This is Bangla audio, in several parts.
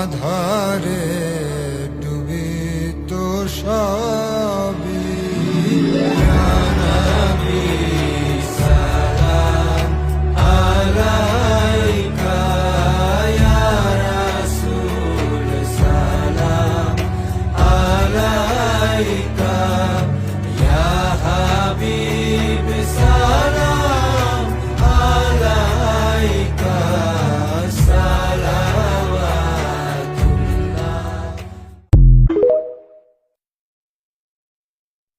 আধারে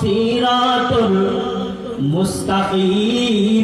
সিরাতুল মুস্তাকিম।